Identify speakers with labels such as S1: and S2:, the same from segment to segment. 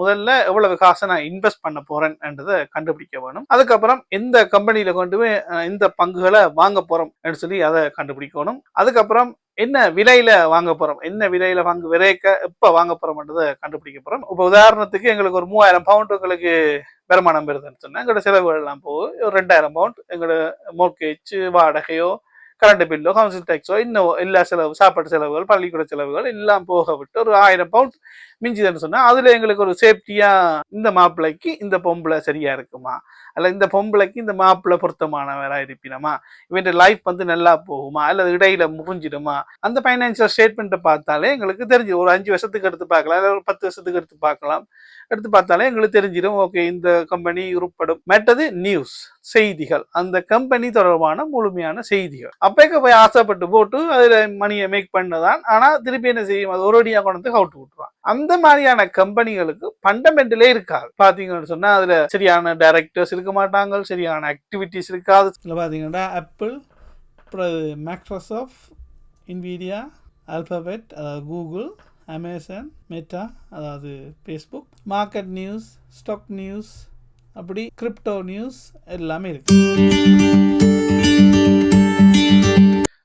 S1: முதல்ல எவ்வளவு காசை நான் இன்வெஸ்ட் பண்ண போறேன்ன்றதை கண்டுபிடிக்க வேணும். அதுக்கப்புறம் எந்த கம்பெனியில கொண்டு போய் இந்த பங்குகளை வாங்க போறோம் சொல்லி அதை கண்டுபிடிக்கணும். அதுக்கப்புறம் என்ன விலையில வாங்க போறோம் என்ன விலையில வாங்க விரைக்க எப்ப வாங்க போறோம்ன்றதை கண்டுபிடிக்க போறோம். இப்போ உதாரணத்துக்கு எங்களுக்கு ஒரு மூவாயிரம் பவுண்ட் உங்களுக்கு வருமானம் வருதுன்னு சொன்னா எங்களோட செலவுகள் எல்லாம் போகும் ஒரு ரெண்டாயிரம் பவுண்ட் எங்களோட மோர்கேஜ் வாடகையோ கரண்ட் பில்லோ கவுன்சில் டேக்ஸோ இன்னும் எல்லா செலவு சாப்பாட்டு செலவுகள் பள்ளிக்கூட செலவுகள் எல்லாம் போக விட்டு ஒரு ஆயிரம் பவுண்ட் மிஞ்சுதுன்னு சொன்னால் அதில் எங்களுக்கு ஒரு சேஃப்டியாக இந்த மாப்பிள்ளைக்கு இந்த பொம்பளை சரியாக இருக்குமா? அல்ல இந்த பொம்பளைக்கு இந்த மாப்பிள்ளை பொருத்தமானவராக இருப்பினமா? இவன் லைஃப் வந்து நல்லா போகுமா? அல்லது இடையில முறிஞ்சிடுமா? அந்த ஃபைனான்சியல் ஸ்டேட்மெண்ட்டை பார்த்தாலே எங்களுக்கு தெரிஞ்சு ஒரு அஞ்சு வருஷத்துக்கு எடுத்து பார்க்கலாம் இல்லை ஒரு பத்து வருஷத்துக்கு எடுத்து பார்க்கலாம். எடுத்து பார்த்தாலே எங்களுக்கு தெரிஞ்சிடும் ஓகே இந்த கம்பெனி உருப்படும். மற்றது நியூஸ் செய்திகள். அந்த கம்பெனி தொடர்பான முழுமையான செய்திகள். அப்பேக்க போய் ஆசைப்பட்டு போட்டு அதில் மணியை மேக் பண்ணதான். ஆனால் திருப்பி என்ன செய்யும்? அது ஒரு அடியாக கொண்டு வந்து கவுட்டு விட்டுருவான். அந்த மாதிரியான கம்பெனிகளுக்கு ஃபண்டமெண்டலே இருக்காது. பாத்தீங்கன்னு சொன்னா அதுல சரியான டைரக்டர்ஸ் இருக்க மாட்டாங்க சரியான ஆக்டிவிட்டிஸ் இருக்காது. இதுல பாத்தீங்கன்னா ஆப்பிள் அப்புறம் மைக்ரோசாஃப்ட் இன்வீடியா அல்பாபெட் அதாவது கூகுள் அமேசான் மெட்டா அதாவது Facebook market news stock news அப்படி கிரிப்டோ நியூஸ் எல்லாமே இருக்குது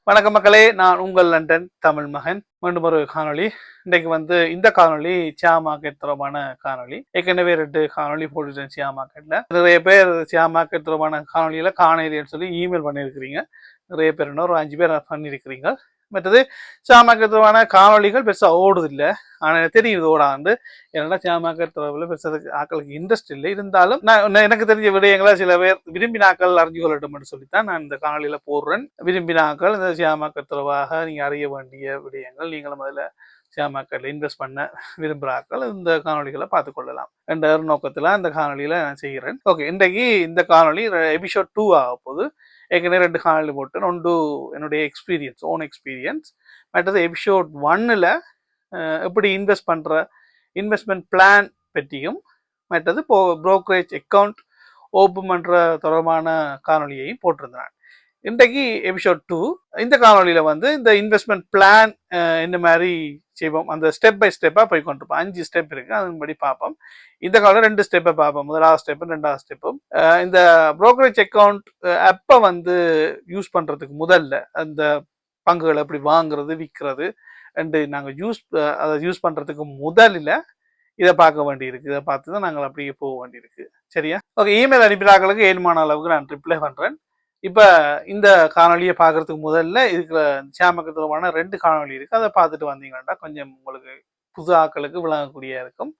S1: வணக்க மக்களே நான் உங்கள் லண்டன் தமிழ் மகன் மீண்டும் ஒரு காணொளி. இன்றைக்கு வந்து இந்த காணொளி சியா மார்க்கெட் தொடர்பான காணொலி ஏற்கனவே ரெண்டு காணொளி போட்டுட்டேன் சியா மார்க்கெட்ல. நிறைய பேர் சியா மார்க்கெட் தொடர்பான காணொலியில காணொலின்னு சொல்லி இமெயில் பண்ணியிருக்கிறீங்க. நிறைய பேர் இன்னொரு ஒரு அஞ்சு பேர் பண்ணியிருக்கிறீங்க. மற்றது சாமாக்கத்துவான காணொளிகள் பெருசாக ஓடுது இல்லை ஆனா தெரியுது ஓடாண்டு ஏன்னா சாமாக்கத்துறவுல பெருசாக ஆக்களுக்கு இன்ட்ரெஸ்ட் இல்லை. இருந்தாலும் நான் எனக்கு தெரிஞ்ச விடயங்களை சில பேர் விரும்பினாக்கள் அறிஞ்சு கொள்ளட்டும் சொல்லித்தான் நான் இந்த காணொளியில போடுறேன். விரும்பினாக்கள் இந்த சாமாக்கத்துறவாக நீங்க அறிய வேண்டிய விடயங்கள் நீங்களும் அதில் ஷேமாக்கரில் இன்வெஸ்ட் பண்ண விரும்புகிறார்கள். இந்த காணொளிகளை பார்த்து கொள்ளலாம் என்ற நோக்கத்தில் இந்த காணொளியில நான் செய்கிறேன். ஓகே இன்றைக்கு இந்த காணொளி எபிசோட் டூ ஆக போகுது. ஏற்கனவே ரெண்டு காணொளி போட்டு ஒன்று என்னுடைய எக்ஸ்பீரியன்ஸ் ஓன் எக்ஸ்பீரியன்ஸ் மற்றது எபிசோட் ஒன்னில் எப்படி இன்வெஸ்ட் பண்ணுற இன்வெஸ்ட்மெண்ட் பிளான் பற்றியும் மற்றது போ ப்ரோக்கரேஜ் அக்கௌண்ட் ஓப்பன் பண்ணுற தொடர்பான காணொளியையும் போட்டிருந்தேன். இன்றைக்கு எபிசோட் டூ இந்த காணொலியில் வந்து இந்த இன்வெஸ்ட்மெண்ட் பிளான் இந்த மாதிரி செய்வோம் அந்த ஸ்டெப் பை ஸ்டெப்பாக போய் கொண்டிருப்போம். அஞ்சு ஸ்டெப் இருக்குது அதன்படி பார்ப்போம். இந்த காலம் ரெண்டு ஸ்டெப்பை பார்ப்போம். முதலாவது ஸ்டெப்பும் ரெண்டாவது ஸ்டெப்பும் இந்த ப்ரோக்கரேஜ் அக்கௌண்ட் அப்போ வந்து யூஸ் பண்ணுறதுக்கு முதல்ல அந்த பங்குகளை எப்படி வாங்குறது விற்கிறது அண்டு நாங்கள் யூஸ் அதை யூஸ் பண்ணுறதுக்கு முதலில் இதை பார்க்க வேண்டியிருக்கு. இதை பார்த்து தான் நாங்கள் அப்படியே போக வேண்டியிருக்கு. சரியா? ஓகே இமெயில் அனுப்பினாக்களுக்கு ஏழுமான அளவுக்கு நான் ரிப்ளை பண்ணுறேன் இப்போ இந்த காணொலியை பார்க்கறதுக்கு முதல்ல இருக்கிற சாமக்கத்துவமான ரெண்டு காணொலி இருக்குது அதை பார்த்துட்டு வந்தீங்கன்னா கொஞ்சம் உங்களுக்கு புது ஆக்களுக்கு விளங்கக்கூடிய இருக்கும்.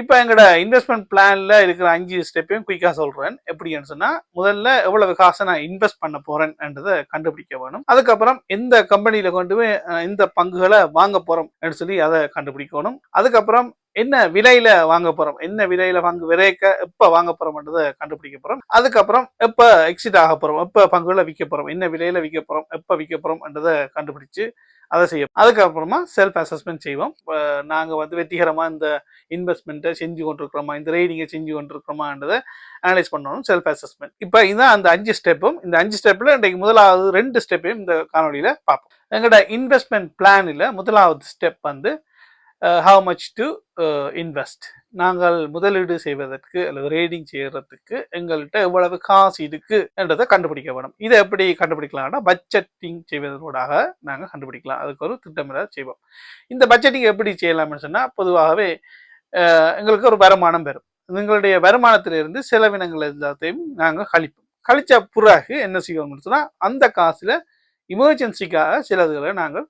S1: இப்போ எங்களோட இன்வெஸ்ட்மெண்ட் பிளானில் இருக்கிற அஞ்சு ஸ்டெப்பையும் குயிக்காக சொல்கிறேன் எப்படின்னு சொன்னால் முதல்ல எவ்வளவு காசை நான் இன்வெஸ்ட் பண்ண போகிறேன்ன்றதை கண்டுபிடிக்க வேணும். அதுக்கப்புறம் எந்த கம்பெனியில் கொண்டு போய் இந்த பங்குகளை வாங்க போறோம் சொல்லி அதை கண்டுபிடிக்கணும். அதுக்கப்புறம் என்ன விலையில வாங்க போறோம்? என்ன விலையில வாங்க விரைக்க எப்ப வாங்க போறோம்ன்றதை கண்டுபிடிக்க போறோம். அதுக்கப்புறம் எப்ப எக்ஸிட் ஆக போறோம்? எப்ப பங்குகளை விற்க போறோம்? என்ன விலையில விற்க போறோம்? எப்ப விற்க போறோம்ன்றதை கண்டுபிடிச்சு அதை செய்யும் அதுக்கப்புறமா செல்ஃப் அசஸ்மெண்ட் செய்வோம். இப்போ நாங்க வந்து வெற்றிகரமாக இந்த இன்வெஸ்ட்மெண்ட்டை செஞ்சு கொண்டிருக்கிறோமா? இந்த ரைடிங்கை செஞ்சு கொண்டிருக்கிறோமான்றதை அனலைஸ் பண்ணணும் செல்ஃப் அசஸ்மெண்ட் இப்போ இதான் அந்த அஞ்சு ஸ்டெப்பும் இந்த அஞ்சு ஸ்டெப்பில் இன்றைக்கு முதலாவது ரெண்டு ஸ்டெப்பையும் இந்த காணொலியில் பார்ப்போம். எங்களோட இன்வெஸ்ட்மெண்ட் பிளானில் முதலாவது ஸ்டெப் வந்து ஹவு மச் டு இன்வெஸ்ட் நாங்கள் முதலீடு செய்வதற்கு அல்லது ரேடிங் செய்யறதுக்கு எங்கள்கிட்ட எவ்வளவு காசு இருக்கு என்றதை கண்டுபிடிக்க வேணும். இதை எப்படி கண்டுபிடிக்கலாம்னா பட்ஜெட்டிங் செய்வதனூடாக நாங்கள் கண்டுபிடிக்கலாம். அதுக்கு ஒரு திட்டமிட செய்வோம். இந்த பட்ஜெட்டிங் எப்படி செய்யலாம்னு சொன்னால் பொதுவாகவே uh, எங்களுக்கு ஒரு வருமானம் பெறும் எங்களுடைய வருமானத்திலிருந்து செலவினங்கள் எல்லாத்தையும் நாங்கள் கழிப்போம். கழிச்ச பிறகு என்ன செய்வோம்னு சொன்னால் அந்த காசில் இமர்ஜென்சிக்காக சிலதுகளை நாங்கள்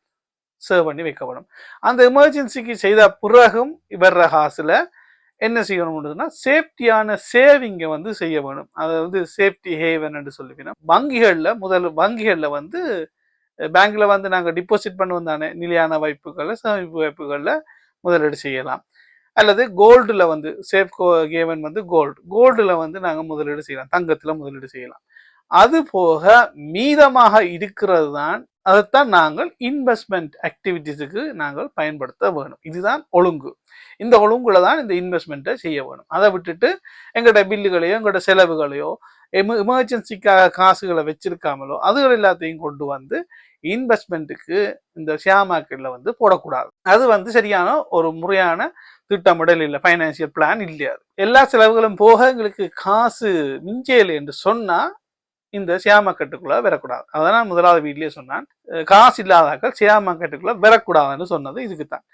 S1: சர்வ் பண்ணி வைக்கப்படும். அந்த எமர்ஜென்சிக்கு செய்த பிறகும் வர்ற காசில் என்ன செய்யணும்ன்றதுனா சேஃப்டியான சேவிங்கை வந்து செய்ய வேணும். அதை வந்து சேஃப்டி ஹேவன் என்று சொல்லுவீங்கன்னா வங்கிகளில் முதல் வங்கிகளில் வந்து பேங்க்கில் வந்து நாங்கள் டிபாசிட் பண்ணுவோம் தானே. நிலையான வாய்ப்புகளில் சேமிப்பு வாய்ப்புகளில் முதலீடு செய்யலாம். அல்லது கோல்டில் வந்து சேஃப் கேவன் வந்து கோல்டு கோல்டில் வந்து நாங்கள் முதலீடு செய்யலாம். தங்கத்தில் முதலீடு செய்யலாம். அது போக மீதமாக இருக்கிறது தான் அதைத்தான் நாங்கள் இன்வெஸ்ட்மெண்ட் ஆக்டிவிட்டீஸுக்கு நாங்கள் பயன்படுத்த வேணும். இதுதான் ஒழுங்கு. இந்த ஒழுங்குல தான் இந்த இன்வெஸ்ட்மெண்ட்டை செய்ய வேணும். அதை விட்டுட்டு எங்களோட பில்லுகளையோ எங்களோட செலவுகளையோ எம எமர்ஜென்சிக்காக காசுகளை வச்சிருக்காமலோ அதுகள் எல்லாத்தையும் கொண்டு வந்து இன்வெஸ்ட்மெண்ட்டுக்கு இந்த ஷேர் மார்க்கெட்டில் வந்து போடக்கூடாது. அது வந்து சரியான ஒரு முறையான திட்டமிடல் இல்லை ஃபைனான்சியல் பிளான் இல்லையா எல்லா செலவுகளும் போக எங்களுக்கு காசு மிஞ்சேலை என்று சொன்னால் இந்த சியாமக்கட்டுக்குள்ள வரக்கூடாது. அதான் நான் முதலாவது வீட்லயே சொன்னான். காசு இல்லாதாக்கள் சியாமக்கட்டுக்குள்ள வரக்கூடாதுன்னு சொன்னது இதுக்கு தான்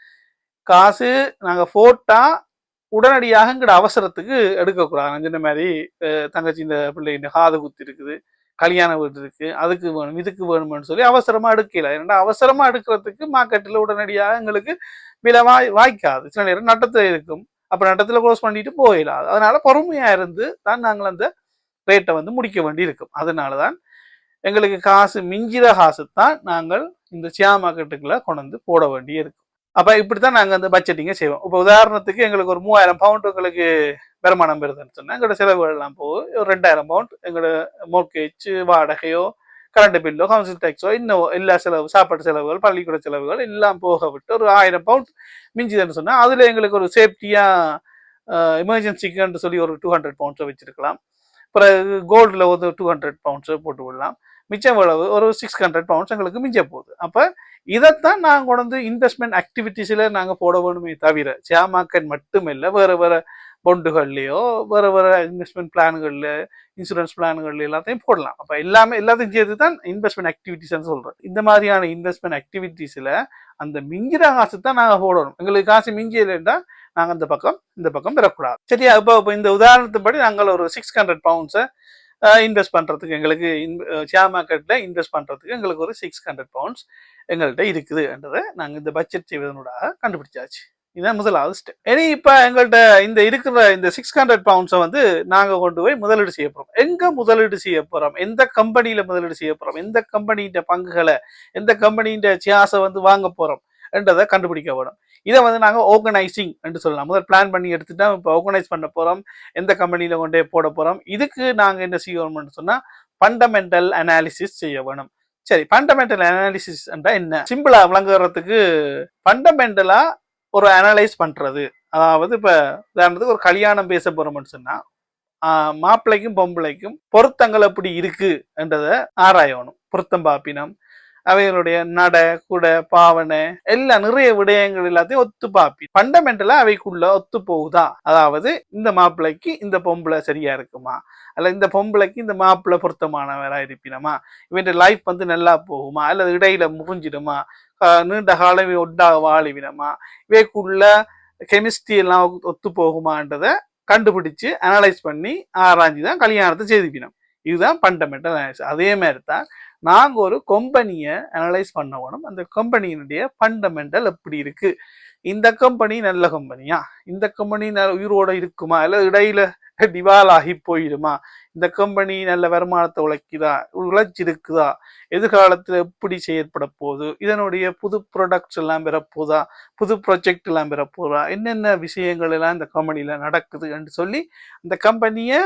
S1: காசு நாங்கள் போட்டா உடனடியாக எங்கட அவசரத்துக்கு எடுக்கக்கூடாது. நான் சொன்ன மாதிரி தங்கச்சி இந்த பிள்ளைங்க காது குத்தி இருக்குது கல்யாண வீடு இருக்கு அதுக்கு வேணும் இதுக்கு வேணும்னு சொல்லி அவசரமா எடுக்கல. ஏன்னா அவசரமா எடுக்கிறதுக்கு மார்க்கெட்டில் உடனடியாக எங்களுக்கு விலை வாய் வாய்க்காது. சில நேரம் நட்டத்தில் இருக்கும். அப்போ நட்டத்தில் க்ளோஸ் பண்ணிட்டு போயிடாது. அதனால பொறுமையா இருந்து தான் நாங்கள் அந்த ரேட்டை வந்து முடிக்க வேண்டி இருக்கும் அதனால தான் எங்களுக்கு காசு மிஞ்சிற காசு தான் நாங்கள் இந்த ஷேர் மார்க்கெட்டுக்குள்ள கொண்டு வந்து போட வேண்டி இருக்கும் இப்படி தான் நாங்கள் அந்த பட்ஜெட்டிங்கை செய்வோம். இப்போ உதாரணத்துக்கு எங்களுக்கு ஒரு மூவாயிரம் பவுண்ட் எங்களுக்கு வருமானம் பெறுதுன்னு சொன்னால் எங்களோட செலவுகள் எல்லாம் ஒரு ரெண்டாயிரம் பவுண்ட் எங்களோட மோர்கேஜ் வாடகையோ கரண்ட் பில்லோ கவுன்சில் டேக்ஸோ இன்னும் எல்லா செலவு சாப்பாட்டு செலவுகள் பள்ளிக்கூட செலவுகள் எல்லாம் போக விட்டு ஒரு ஆயிரம் பவுண்ட் மிஞ்சுதுன்னு சொன்னால் அதில் எங்களுக்கு ஒரு சேஃப்டியாக எமர்ஜென்சிக்குன்னு சொல்லி ஒரு டூ ஹண்ட்ரட் பவுண்ட்ஸை வச்சுருக்கலாம். பிறகு கோல்டில் ஒரு டூ ஹண்ட்ரட் பவுண்ட்ஸை போட்டு விடலாம். மிச்சம் அளவு ஒரு சிக்ஸ் ஹண்ட்ரட் பவுண்ட்ஸ் எங்களுக்கு மிஞ்ச போகுது. அப்போ இதைத்தான் நாங்கள் கொண்டு வந்து இன்வெஸ்ட்மெண்ட் ஆக்டிவிட்டீஸில் நாங்கள் போட வேணுமே தவிர ஷேர் மார்க்கெட் மட்டும் இல்லை வேறு வேறு பொண்டுகள்லையோ வேறு வேறு இன்வெஸ்ட்மெண்ட் பிளான்களில் இன்சூரன்ஸ் பிளான்கள் எல்லாத்தையும் போடலாம். அப்போ எல்லாமே எல்லாத்தையும் சேர்த்து தான் இன்வெஸ்ட்மெண்ட் ஆக்டிவிட்டீஸ்னு சொல்கிறோம் இந்த மாதிரியான இன்வெஸ்ட்மெண்ட் ஆக்டிவிட்டீஸில் அந்த மிஞ்சிற காசு தான் நாங்கள் போடணும். எங்களுக்கு காசு மிஞ்சியலைன்னா நாங்கள் இந்த பக்கம் இந்த பக்கம் பெறக்கூடாது சரியா? இப்போ இப்போ இந்த உதாரணத்தின்படி நாங்கள் ஒரு சிக்ஸ் ஹண்ட்ரட் பவுண்ட்ஸை இன்வெஸ்ட் பண்ணுறதுக்கு எங்களுக்கு ஷேர் மார்க்கெட்டில் இன்வெஸ்ட் பண்ணுறதுக்கு எங்களுக்கு ஒரு சிக்ஸ் ஹண்ட்ரட் பவுண்ட்ஸ் எங்கள்கிட்ட இருக்குதுன்றதை நாங்கள் இந்த பட்ஜெட் செய்வதனூடாக கண்டுபிடிச்சாச்சு. இதுதான் முதலாவது ஸ்டெப் இனி இப்போ எங்கள்கிட்ட இந்த இருக்கிற இந்த சிக்ஸ் ஹண்ட்ரட் பவுண்ட்ஸை வந்து நாங்கள் கொண்டு போய் முதலீடு செய்ய போகிறோம் எங்கே முதலீடு செய்ய போகிறோம் எந்த கம்பெனியில் முதலீடு செய்ய போகிறோம் எந்த கம்பெனியின் பங்குகளை எந்த கம்பெனியின் ஷேர்ஸை வந்து வாங்க போகிறோம் என்றதை கண்டுபிடிக்க வேணும். இதை வந்து நாங்கள் ஓர்கனைசிங் என்று சொல்லலாம். முதல் பிளான் பண்ணி எடுத்துட்டா இப்போ ஓர்கனைஸ் பண்ண போகிறோம் எந்த கம்பெனியில் கொண்டே போட போகிறோம் இதுக்கு நாங்கள் என்ன செய்யணும்னு சொன்னால் ஃபண்டமெண்டல் அனாலிசிஸ் செய்ய வேணும். சரி ஃபண்டமெண்டல் அனாலிசிஸ் என்றால் என்ன? சிம்பிளாக விளங்குறதுக்கு ஃபண்டமெண்டலாக ஒரு அனலைஸ் பண்ணுறது அதாவது இப்போ உதாரணத்துக்கு ஒரு கல்யாணம் பேச போகிறோம்னு சொன்னால் மாப்பிள்ளைக்கும் பொம்பளைக்கும் பொருத்தங்கள் எப்படி இருக்கு என்றதை ஆராயணும். பொருத்தம் பாப்பினம் அவைகளுடைய நட குட பாவனை எல்லா நிறைய விடயங்கள் எல்லாத்தையும் ஒத்து பாப்பி ஃபண்டமெண்டலா அவைக்குள்ள ஒத்து போகுதா அதாவது இந்த மாப்பிள்ளைக்கு இந்த பொம்பளை சரியா இருக்குமா? அல்ல இந்த பொம்பளைக்கு இந்த மாப்பிள்ளை பொருத்தமானவரா இருப்பினமா? இவன் லைஃப் வந்து நல்லா போகுமா? அல்லது இடையில முறிஞ்சிடுமா? நீண்ட காலம் ஒட்டாக வாழிவினமா இவைக்குள்ள கெமிஸ்ட்ரி எல்லாம் ஒத்து போகுமான்றதை கண்டுபிடிச்சு அனலைஸ் பண்ணி ஆராய்ஞ்சு தான் கல்யாணத்தை செய்துப்பினோம் இதுதான் ஃபண்டமெண்டல் அனாலிசிஸ் அதே மாதிரி தான் நாங்கள் ஒரு கம்பெனியை அனலைஸ் பண்ணணும் அந்த கம்பெனியினுடைய ஃபண்டமெண்டல் எப்படி இருக்குது இந்த கம்பெனி நல்ல கம்பெனியா இந்த கம்பெனி நல்ல உயிரோட இருக்குமா? இல்லை இடையில டிவால் ஆகி போயிடுமா? இந்த கம்பெனி நல்ல வருமானத்தை உழைக்குதா? உழைச்சிருக்குதா? எதிர்காலத்தில் எப்படி செயற்பட போகுது? இதனுடைய புது ப்ராடக்ட்ஸ் எல்லாம் பெறப்போதா புது ப்ராஜெக்ட் எல்லாம் பெறப்போதா என்னென்ன விஷயங்கள் எல்லாம் இந்த கம்பெனியில் நடக்குதுன்னு சொல்லி அந்த கம்பெனியை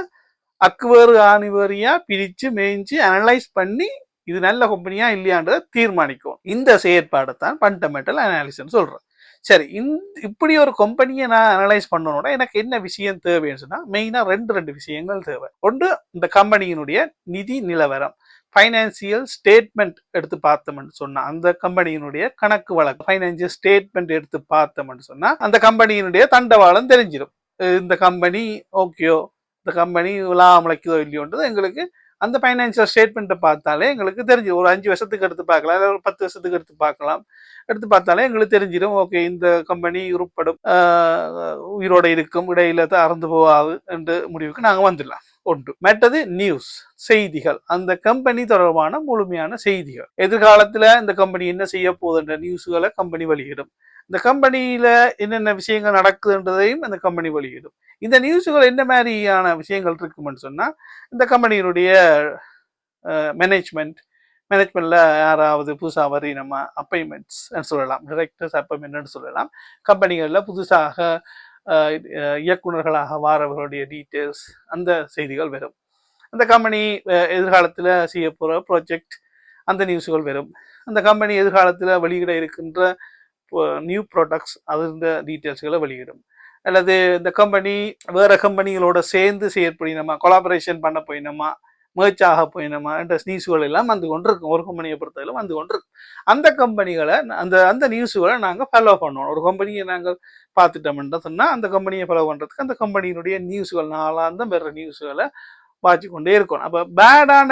S1: அக்குவேறு ஆணிவேறியா பிரித்து மேய்ஞ்சு அனலைஸ் பண்ணி இது நல்ல கம்பெனியா இல்லையான்றதை தீர்மானிக்கும் இந்த செயற்பாடை தான் ஃபண்டமெண்டல் அனாலிசிஸ் சொல்றேன் சரி இந்த இப்படி ஒரு கம்பெனியை நான் அனலைஸ் பண்ணணும்னா எனக்கு என்ன விஷயம் தேவைன்னு சொன்னா மெயினா ரெண்டு ரெண்டு விஷயங்கள் தேவை. ஒன்று இந்த கம்பெனியினுடைய நிதி நிலவரம். ஃபைனான்சியல் ஸ்டேட்மெண்ட் எடுத்து பார்த்தோம்னு சொன்னால் அந்த கம்பெனியினுடைய கணக்கு வழக்கு. ஃபைனான்சியல் ஸ்டேட்மெண்ட் எடுத்து பார்த்தோம்னு சொன்னால் அந்த கம்பெனியினுடைய தண்டவாளம் தெரிஞ்சிடும் இந்த கம்பெனி ஓகேயோ இந்த கம்பெனி விழாமலைக்குதோ இல்லையோன்றது எங்களுக்கு அந்த ஃபைனான்சியல் ஸ்டேட்மெண்ட்டை பார்த்தாலே எங்களுக்கு தெரிஞ்சு ஒரு அஞ்சு வருஷத்துக்கு எடுத்து பார்க்கலாம். இல்லை ஒரு பத்து வருஷத்துக்கு எடுத்து பார்க்கலாம். எடுத்து பார்த்தாலே எங்களுக்கு தெரிஞ்சிடும். ஓகே இந்த கம்பெனி உருப்படும். உயிரோட இருக்கும். இடையில தான் அறந்து போகாது என்று முடிவுக்கு நாங்கள் வந்துடலாம். ஒன்று. மற்றது நியூஸ் செய்திகள். அந்த கம்பெனி தொடர்பான முழுமையான செய்திகள். எதிர்காலத்தில் இந்த கம்பெனி என்ன செய்ய போகுதுன்ற நியூஸுகளை கம்பெனி வெளியிடும். இந்த கம்பெனியில் என்னென்ன விஷயங்கள் நடக்குதுன்றதையும் அந்த கம்பெனி வெளியிடும். இந்த நியூஸுகள் என்ன மாதிரியான விஷயங்கள் இருக்குமென்னு சொன்னால் இந்த கம்பெனியினுடைய மேனேஜ்மெண்ட் மேனேஜ்மெண்ட்டில் யாராவது புதுசாக வரி நம்ம அப்பாயின்மெண்ட்ஸ் சொல்லலாம். டிரெக்டர்ஸ் அப்பாயின்மெண்ட்னு சொல்லலாம். கம்பெனிகளில் புதுசாக இயக்குநர்களாக வாரவர்களுடைய டீட்டெயில்ஸ் அந்த செய்திகள் வரும். அந்த கம்பெனி எதிர்காலத்தில் செய்ய போகிற ப்ராஜெக்ட் அந்த நியூஸுகள் வரும். அந்த கம்பெனி எதிர்காலத்தில் வெளியிட இருக்கின்ற நியூ ப்ராடக்ட்ஸ் அது இந்த டீட்டெயில்ஸ்களை வெளியிடும். அல்லது இந்த கம்பெனி வேற கம்பெனிகளோட சேர்ந்து செயற்படினமா கொலாபரேஷன் பண்ண போயினோமா மேட்ச் ஆக போயினோமா என்ற நியூஸ்கள் எல்லாம் வந்து கொண்டிருக்கும். ஒரு கம்பெனியை பொறுத்தவரை வந்து கொண்டிருக்கும். அந்த கம்பெனிகளை அந்த அந்த நியூஸுகளை நாங்கள் ஃபாலோ பண்ணுவோம். ஒரு கம்பெனியை நாங்கள் பார்த்துட்டோம்னு சொன்னால் அந்த கம்பெனியை ஃபாலோ பண்ணுறதுக்கு அந்த கம்பெனியினுடைய நியூஸ்கள் நாளாந்தம் வேற நியூஸுகளை வாட்சி கொண்டே இருக்கணும் அப்போ பேடான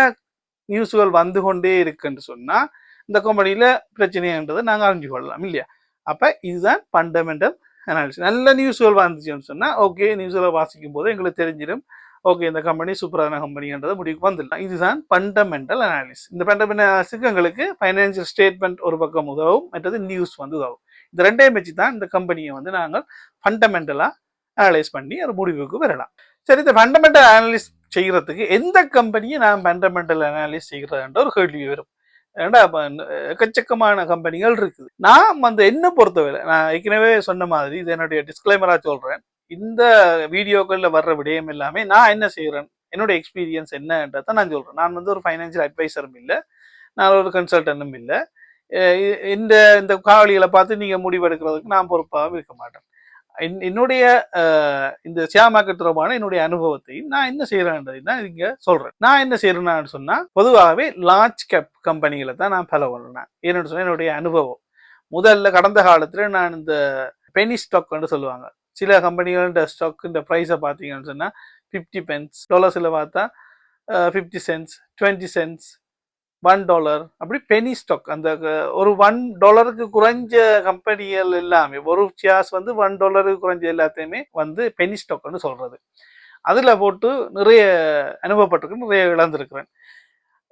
S1: நியூஸ்கள் வந்து கொண்டே இருக்குன்னு சொன்னால் இந்த கம்பெனியில் பிரச்சனைன்றதை நாங்கள் அறிஞ்சு கொள்ளலாம் இல்லையா? அப்போ இதுதான் ஃபண்டமெண்டல் அனாலிசிஸ் நல்ல நியூஸ்கள் வந்துச்சுன்னு சொன்னால் ஓகே நியூஸ்களை வாசிக்கும் போது எங்களுக்கு தெரிஞ்சிடும். ஓகே இந்த கம்பெனி சூப்பரான கம்பெனின்றது முடிவுக்கு வந்துடலாம். இதுதான் ஃபண்டமெண்டல் அனாலிசிஸ் இந்த ஃபண்டமெண்டல் அனாலிசிஸ்க்கு எங்களுக்கு ஃபைனான்சியல் ஸ்டேட்மெண்ட் ஒரு பக்கம் உதவும் மற்றது நியூஸ் வந்து உதவும். இந்த ரெண்டையும் வச்சு தான் இந்த கம்பெனியை வந்து நாங்கள் ஃபண்டமெண்டலாக அனலைஸ் பண்ணி ஒரு முடிவுக்கு வரலாம். சரி இந்த ஃபண்டமெண்டல் அனாலிஸ் செய்கிறதுக்கு எந்த கம்பெனியை நான் ஃபண்டமெண்டல் அனாலிஸ் செய்கிறதுன்ற ஒரு கேள்வி வரும். ஏன்னா எக்கச்சக்கமான கம்பெனிகள் இருக்குது. நான் வந்து என்ன பொறுத்தவரை நான் ஏற்கனவே சொன்ன மாதிரி இது என்னுடைய டிஸ்கிளைமராக சொல்கிறேன் இந்த வீடியோக்களில் வர்ற விடயம் எல்லாமே நான் என்ன செய்கிறேன் என்னுடைய எக்ஸ்பீரியன்ஸ் என்னன்றதை நான் சொல்கிறேன் நான் வந்து ஒரு ஃபைனான்சியல் அட்வைசரும் இல்லை. நான் ஒரு கன்சல்டன்ட்டும் இல்லை. இந்த இந்த காவலிகளை பார்த்து நீங்கள் முடிவெடுக்கிறதுக்கு நான் பொறுப்பாக இருக்க மாட்டேன். என்னுடைய இந்த ஷேர் மார்க்கெட் தொடர்பான என்னுடைய அனுபவத்தையும் நான் என்ன செய்யறேன்றது தான் இங்க சொல்றேன். நான் என்ன செய்யறேன்னு சொன்னா பொதுவாகவே லார்ஜ் கேப் கம்பெனிகளை தான் நான் ஃபாலோ வரேன் ஏன்னு சொன்னா என்னுடைய அனுபவம். முதல்ல கடந்த காலத்துல நான் இந்த பெனி ஸ்டாக்னு சொல்லுவாங்க. சில கம்பெனிகளோட ஸ்டாக் இந்த ப்ரைஸை பார்த்தீங்கன்னு சொன்னா ஃபிஃப்டி பென்ஸ் டாலர்ஸில் பார்த்தா fifty cents twenty cents one dollar அப்படி பெனி ஸ்டாக் அந்த ஒரு ஒன் டாலருக்கு குறைஞ்ச கம்பெனிகள் எல்லாமே ஒரு ஷேர்ஸ் வந்து ஒன் டாலருக்கு குறைஞ்ச எல்லாத்தையுமே வந்து பெனி ஸ்டாக்னு சொல்கிறது அதில் போட்டு நிறைய அனுபவப்பட்டிருக்கு நிறைய இழந்திருக்கிறேன்.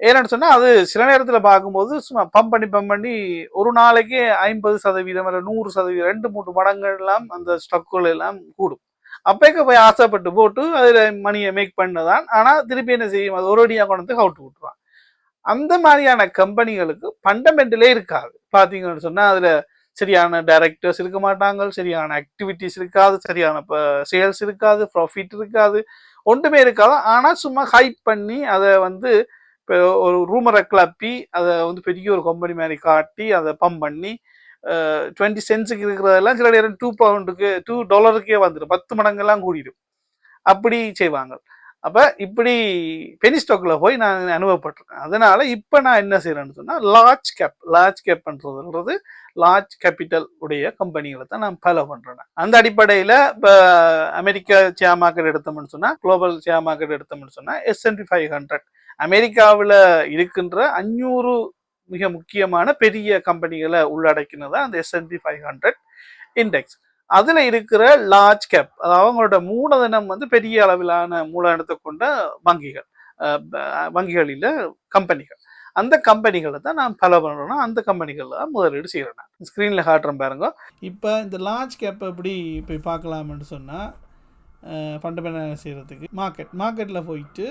S1: ஏன்னு சொன்னால் அது சில நேரத்தில் பார்க்கும்போது சும்மா பம்ப் பண்ணி பம்ப் பண்ணி ஒரு நாளைக்கு ஐம்பது சதவீதம் இல்லை நூறு சதவீதம் ரெண்டு மூணு மடங்கள் எல்லாம் அந்த ஸ்டாக்குகள் எல்லாம் கூடும். அப்பேக்க போய் ஆசைப்பட்டு போட்டு அதில் மணியை மேக் பண்ணதான். ஆனால் திருப்பி என்ன செய்யும்? அது ஒரு அடியாக கொண்டு வந்து கவுட்டு விட்டுருவான் அந்த மாதிரியான கம்பெனிகளுக்கு ஃபண்டமெண்டலே இருக்காது. பார்த்தீங்கன்னு சொன்னால் அதில் சரியான டைரக்டர்ஸ் இருக்க மாட்டாங்க சரியான ஆக்டிவிட்டிஸ் இருக்காது சரியான இப்போ சேல்ஸ் இருக்காது ப்ராஃபிட் இருக்காது ஒன்றுமே இருக்காது. ஆனால் சும்மா ஹைப் பண்ணி அதை வந்து இப்போ ஒரு ரூமரை கிளப்பி அதை வந்து பெரிய ஒரு கம்பெனி மாதிரி காட்டி அதை பம்ப் பண்ணி டுவெண்ட்டி சென்ஸுக்கு இருக்கிறதெல்லாம் சில நேரம் டூ பவுண்டுக்கு டூ டாலருக்கே வந்துடும் பத்து மடங்கெல்லாம் கூடிடும். அப்படி செய்வாங்க. அப்போ இப்படி பெனி ஸ்டாக்ல போய் நான் அனுபவப்பட்டிருக்கேன். அதனால இப்போ நான் என்ன செய்யறேன்னு சொன்னால் லார்ஜ் கேப் லார்ஜ் கேப்ன்றதுன்றது லார்ஜ் கேபிட்டல் உடைய கம்பெனிகளை தான் நான் ஃபாலோ பண்றேன். அந்த அடிப்படையில் இப்போ அமெரிக்கா ஷேர் மார்க்கெட் எடுத்தோம்னு சொன்னால் குளோபல் ஷேர் மார்க்கெட் எடுத்தோம்னு சொன்னால் எஸ்என்பி ஃபைவ் ஹண்ட்ரட் அமெரிக்காவில் இருக்கின்ற அஞ்சூறு மிக முக்கியமான பெரிய கம்பெனிகளை உள்ளடக்கினதான் அந்த எஸ்என்பி ஃபைவ் ஹண்ட்ரட் இண்டெக்ஸ் அதுல இருக்கிற லார்ஜ் கேப் அதாவது அவங்களோட மூலதனம் வந்து பெரிய அளவிலான மூலதனத்தை கொண்ட வங்கிகள் வங்கிகளில் கம்பெனிகள் அந்த கம்பெனிகளை தான் நான் ஃபாலோ பண்ணுறேன்னா அந்த கம்பெனிகளில் தான் முதலீடு செய்கிறேன் நான். ஸ்க்ரீனில் காட்டுறேன் பாருங்க. இப்போ இந்த லார்ஜ் கேப் எப்படி போய் பார்க்கலாம்னு சொன்னால் ஃபண்டமெண்டல் செய்கிறதுக்கு மார்க்கெட் மார்க்கெட்டில் போயிட்டு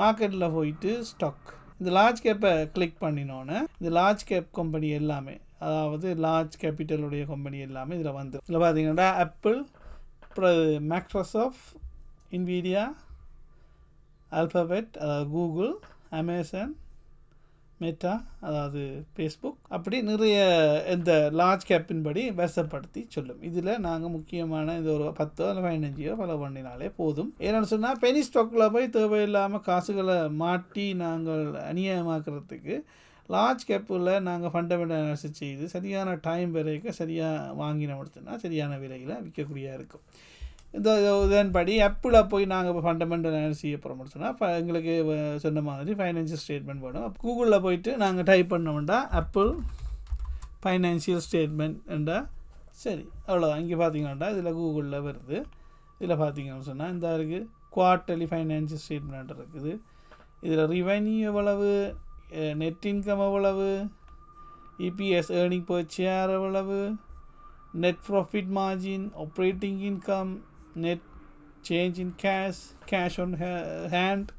S1: மார்க்கெட்டில் போயிட்டு ஸ்டாக் இந்த லார்ஜ் கேப்பை கிளிக் பண்ணினோன்னே இந்த லார்ஜ் கேப் கம்பெனி எல்லாமே அதாவது லார்ஜ் கேபிட்டலுடைய கம்பெனி எல்லாமே இதில் வந்து. இதில் பார்த்தீங்கன்னா ஆப்பிள் அப்புறம் மேக்ரோசாஃப்ட் இன்வீடியா அல்ஃபபெட் அதாவது கூகுள் அமேசான் மெட்டா அதாவது ஃபேஸ்புக் அப்படி நிறைய இந்த லார்ஜ் கேப்பின் படி வசப்படுத்தி சொல்லும். இதில் நாங்கள் முக்கியமான இது ஒரு பத்தோ இல்லை பதினஞ்சோ ஃபாலோ பண்ணினாலே போதும். ஏன்னு சொன்னால் பெனி ஸ்டாக்கில் போய் தேவையில்லாமல் காசுகளை மாட்டி நாங்கள் அநியாயமாக்குறதுக்கு லார்ஜ் கேப்பில் நாங்கள் ஃபண்டமெண்டல் அனாலிசிஸ் செய்து சரியான டைம் வரைக்கும் சரியாக வாங்கின முடிச்சுன்னா சரியான விலையில் விற்கக்கூடிய இருக்கும். இந்த இதன்படி ஆப்பிள் போய் நாங்கள் இப்போ ஃபண்டமெண்டல் அனாலிசிஸ் செய்ய போகிறோம்னு சொன்னால் இப்போ எங்களுக்கு சொன்ன மாதிரி ஃபைனான்சியல் ஸ்டேட்மெண்ட் வேணும். கூகுளில் போயிட்டு நாங்கள் டைப் பண்ணோம்னா ஆப்பிள் ஃபைனான்சியல் ஸ்டேட்மெண்ட் என்றால் சரி அவ்வளோதான் இங்கே பார்த்தீங்கன்னா இதில் கூகுளில் வருது. இதில் பார்த்தீங்கன்னு சொன்னால் இந்த இருக்குது குவார்ட்டர்லி ஃபைனான்சியல் ஸ்டேட்மெண்ட் இருக்குது. இதில் ரிவென்யூ எவ்வளவு? நெட் இன்கம் எவ்வளவு இபிஎஸ் ஏர்னிங் பர் ஷேர் எவ்வளவு net profit margin operating income net change in cash cash on hand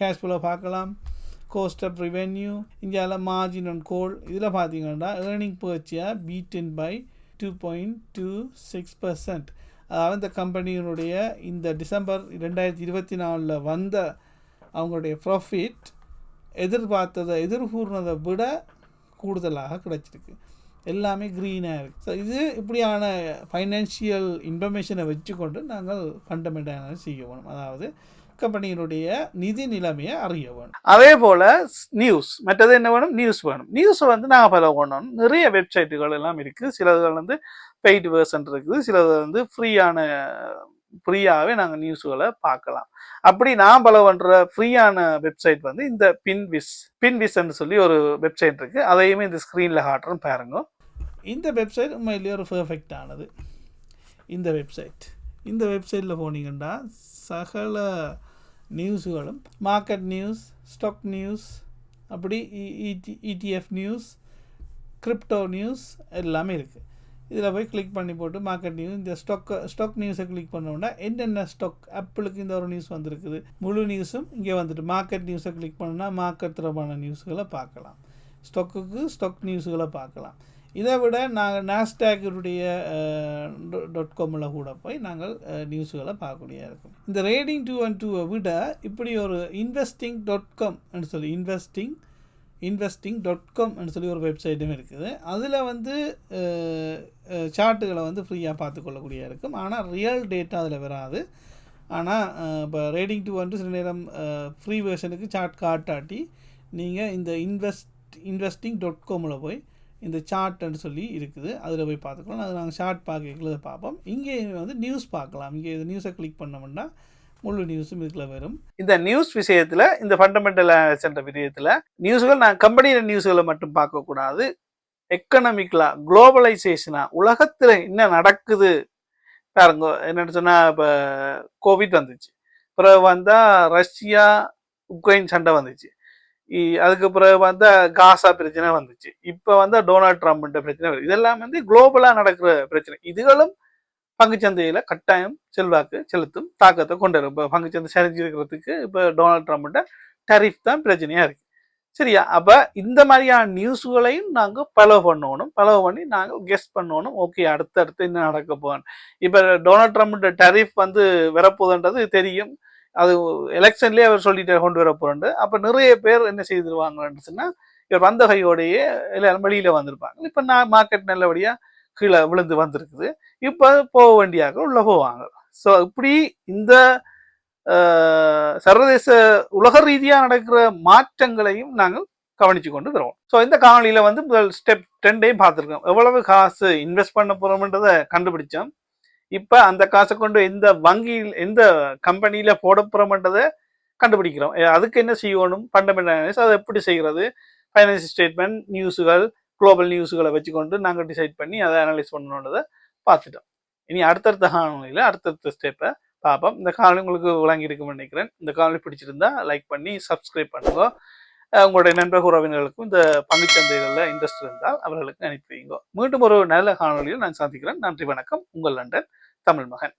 S1: cash ஃபுல்லாக பார்க்கலாம் கோஸ்ட் ஆஃப் ரெவென்யூ இந்தியாவில் மார்ஜின் ஆன் கோல் இதில் பார்த்தீங்கன்னா earning per share beaten by two point two six percent அதாவது இந்த கம்பெனியினுடைய இந்த December ரெண்டாயிரத்தி இருபத்தி நாலில் வந்த அவங்களுடைய ப்ராஃபிட் எதிர்பார்த்ததை எதிர்கூறினதை விட கூடுதலாக கிடச்சிருக்கு. எல்லாமே க்ரீனாக இருக்குது ஸோ இது இப்படியான ஃபைனான்ஷியல் இன்ஃபர்மேஷனை வச்சுக்கொண்டு நாங்கள் ஃபண்டமெண்டல் செய்ய வேணும். அதாவது கம்பெனியினுடைய நிதி நிலைமையை அறிய வேணும். அதே போல் நியூஸ் மற்றது என்ன வேணும்? நியூஸ் வேணும். நியூஸை வந்து நாங்கள் ஃபாலோ பண்ணணும். நிறைய வெப்சைட்டுகள் எல்லாம் இருக்குது. சிலது வந்து பெய்டு வேர்ஷன் இருக்குது. சிலது வந்து ஃப்ரீயான ஃப்ரீயாகவே நாங்கள் நியூஸுகளை பார்க்கலாம். அப்படி நான் பல பண்ணுற ஃப்ரீயான வெப்சைட் வந்து இந்த பின்விஸ் பின்விஸ்ன்னு சொல்லி ஒரு வெப்சைட் இருக்குது அதையுமே இந்த ஸ்க்ரீனில் காட்டுறோம் பாருங்க. இந்த வெப்சைட் உண்மையிலேயே ஒரு பெர்ஃபெக்டானது இந்த வெப்சைட் இந்த வெப்சைட்டில் போனீங்கன்னா சகல நியூஸுகளும் மார்க்கெட் நியூஸ் ஸ்டாக் நியூஸ் அப்படி இடிஎஃப் நியூஸ் கிரிப்டோ நியூஸ் எல்லாமே இருக்குது இதில் போய் கிளிக் பண்ணி போட்டு மார்க்கெட் நியூஸ் இந்த ஸ்டாக் ஸ்டாக் நியூஸை கிளிக் பண்ணோன்னா என்னென்ன ஸ்டாக் ஆப்பிளுக்கு இந்த ஒரு நியூஸ் வந்திருக்குது. முழு நியூஸும் இங்கே வந்துட்டு மார்க்கெட் நியூஸை கிளிக் பண்ணால் மார்க்கெட் தொடர்பான நியூஸ்களை பார்க்கலாம். ஸ்டாக்குக்கு ஸ்டாக் நியூஸுகளை பார்க்கலாம். இதை விட நாங்கள் நாஸ்டாக்குடைய டாட் காமில் கூட போய் நாங்கள் நியூஸுகளை பார்க்கக்கூடியதாக இருக்கும். இந்த ரேடிங் டூ அண்ட் டூவை விட இப்படி ஒரு இன்வெஸ்டிங் டாட் காம்னு சொல்லி இன்வெஸ்டிங் இன்வெஸ்டிங் டாட் காம்னு சொல்லி ஒரு வெப்சைட்டும் இருக்குது. அதில் வந்து சார்ட்டுகளை வந்து ஃப்ரீயாக பார்த்துக்கொள்ளக்கூடிய இருக்கும். ஆனால் ரியல் டேட்டா அதில் வராது. ஆனால் இப்போ ரேடிங் டூ வந்து சில நேரம் ஃப்ரீ வெர்ஷனுக்கு சார்ட் காட்டாட்டி நீங்கள் இந்த இன்வெஸ்ட் இன்வெஸ்டிங் டாட் காமில் போய் இந்த சார்ட்னு சொல்லி இருக்குது. அதில் போய் பார்த்துக்கலாம். அது நாங்கள் ஷார்ட் பார்க்கல பார்ப்போம். இங்கே வந்து நியூஸ் பார்க்கலாம். இங்கே நியூஸை கிளிக் பண்ணோம்னா முழு நியூஸும் இதில் வரும். இந்த நியூஸ் விஷயத்தில் இந்த ஃபண்டமெண்டல் சென்ற விஷயத்தில் நியூஸ்கள் நான் கம்பெனியில் நியூஸ்களை மட்டும் பார்க்கக்கூடாது எக்கனாமிக்கலாக குளோபலைசேஷனாக உலகத்தில் என்ன நடக்குது? பாருங்க என்னென்னு சொன்னால் இப்போ கோவிட் வந்துச்சு. பிறகு வந்தால் ரஷ்யா உக்ரைன் சண்டை வந்துச்சு. அதுக்கு பிறகு வந்து காசா பிரச்சனை வந்துச்சு. இப்போ வந்து டொனால்ட் ட்ரம்ப்ன்ற பிரச்சனை வருது. இதெல்லாம் வந்து குளோபலாக நடக்கிற பிரச்சனை. இதுகளும் பங்குச்சந்தையில் கட்டாயம் செல்வாக்கு செலுத்தும் தாக்கத்தை கொண்டு வரும் இப்போ பங்குச்சந்தை சரிஞ்சிருக்கிறதுக்கு இப்போ டொனால்ட் ட்ரம்ப்ட டரிஃப் தான் பிரச்சனையாக இருக்குது சரியா? அப்போ இந்த மாதிரியான நியூஸ்களையும் நாங்கள் பலவ் பண்ணணும். பலவ் பண்ணி நாங்கள் கெஸ்ட் பண்ணணும். ஓகே அடுத்தடுத்து என்ன நடக்க போகணும் இப்போ டொனால்ட் ட்ரம்ப்ட டரிஃப் வந்து வரப்போகுதுன்றது தெரியும். அது எலெக்ஷன்லேயே அவர் சொல்லிட்டு கொண்டு வர அப்போ நிறைய பேர் என்ன செய்திருவாங்கன்னு சொன்னால் இவர் வந்த கையோடையே எல்லாரும் வெளியில் வந்திருப்பாங்க. இப்போ நான் மார்க்கெட் நல்லபடியாக கீழே விழுந்து வந்திருக்குது. இப்போ போக வேண்டியாக உள்ளே போவாங்க. ஸோ இப்படி இந்த சர்வதேச உலக ரீதியாக நடக்கிற மாற்றங்களையும் நாங்கள் கவனித்து கொண்டு வருவோம். ஸோ இந்த காணொலியில் வந்து முதல் ஸ்டெப் டென்டையும் பார்த்துருக்கோம். எவ்வளவு காசு இன்வெஸ்ட் பண்ண போகிறோம்ன்றதை கண்டுபிடிச்சோம். இப்போ அந்த காசை கொண்டு எந்த வங்கியில் எந்த கம்பெனியில் போட போகிறோம்ன்றதை கண்டுபிடிக்கிறோம். அதுக்கு என்ன செய்யணும்? ஃபண்டமெண்டல் அதை எப்படி செய்கிறது? ஃபைனான்சியல் ஸ்டேட்மெண்ட் நியூஸுகள் குளோபல் நியூஸுகளை வச்சுக்கொண்டு நாங்கள் டிசைட் பண்ணி அதை அனலைஸ் பண்ணணுன்றதை பார்த்துட்டோம். இனி அடுத்தடுத்த காணொலியில் அடுத்தடுத்த ஸ்டெப்பை பார்ப்போம். இந்த காணொலி உங்களுக்கு விளங்கியிருக்கும்னு நினைக்கிறேன். இந்த காணொலி பிடிச்சிருந்தா லைக் பண்ணி சப்ஸ்கிரைப் பண்ணுங்க. உங்களுடைய நண்பர் உறவினர்களுக்கும் இந்த பங்குச்சந்தைகளில் இன்ட்ரெஸ்ட் இருந்தால் அவர்களுக்கு அனுப்பி வைங்க மீண்டும் ஒரு நல்ல காணொலியில் நான் சந்திக்கிறேன். நன்றி வணக்கம். உங்கள் லண்டன் தமிழ் மகன்.